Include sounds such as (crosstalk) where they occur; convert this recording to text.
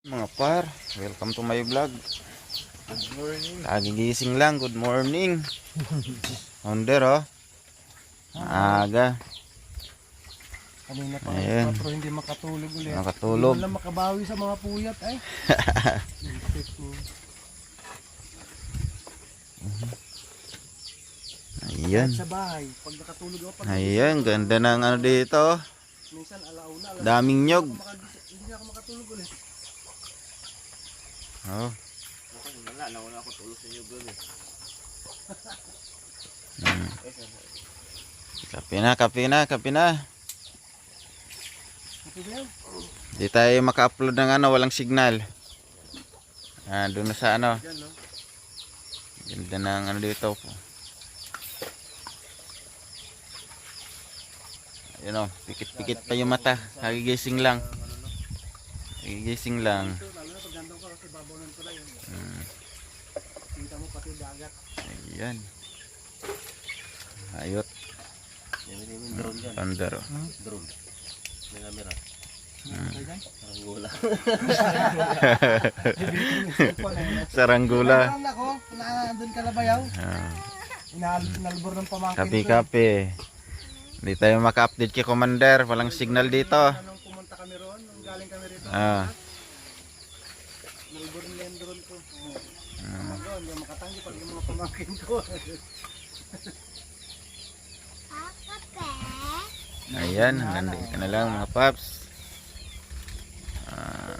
Mga par, welcome to my vlog. Good morning. Kagigising lang, good morning. (laughs) Under oh. Aga, Kanina pa Ayan. pero hindi makatulog ulit. nakatulog. Wala makabawi sa mga puyat ay. (laughs) Ayan. Sa bahay, pag nakatulog ako, pag Ayan, ganda ng ano dito. oh. minsan alauna, Daming nyog. hindi na ako makatulog ulit. Oh. Wala, nauna ako tulog sa inyo doon eh. Mm. Kape na, kape na, kape na. Di tayo maka-upload ng ano, walang signal. Ah, doon na sa ano. Ganda ng ano dito. Ayun o, pikit-pikit pa yung mata. Kagigising lang. Kagigising lang. Ito, lalo na pag gandang ka kasi babaw ng tulay. yun. Mm. Kita mo pati dagat. Ayan. Ayot. Yan yung drone dyan. Under o. Drone. May camera. Hmm. Parang (laughs) ako, nandun ka na bayaw. Ah, Inal- Inalbor ng pamangkin. Kape-kape. Hindi tayo maka-update kay Commander. Walang signal dito. Kami rito. Ah. Nalbor nila yung drone ko. Hmm. Doon, hindi makatanggi pag yung mga pamangkin ko. Ayan, nandito ka na lang mga paps. Ah.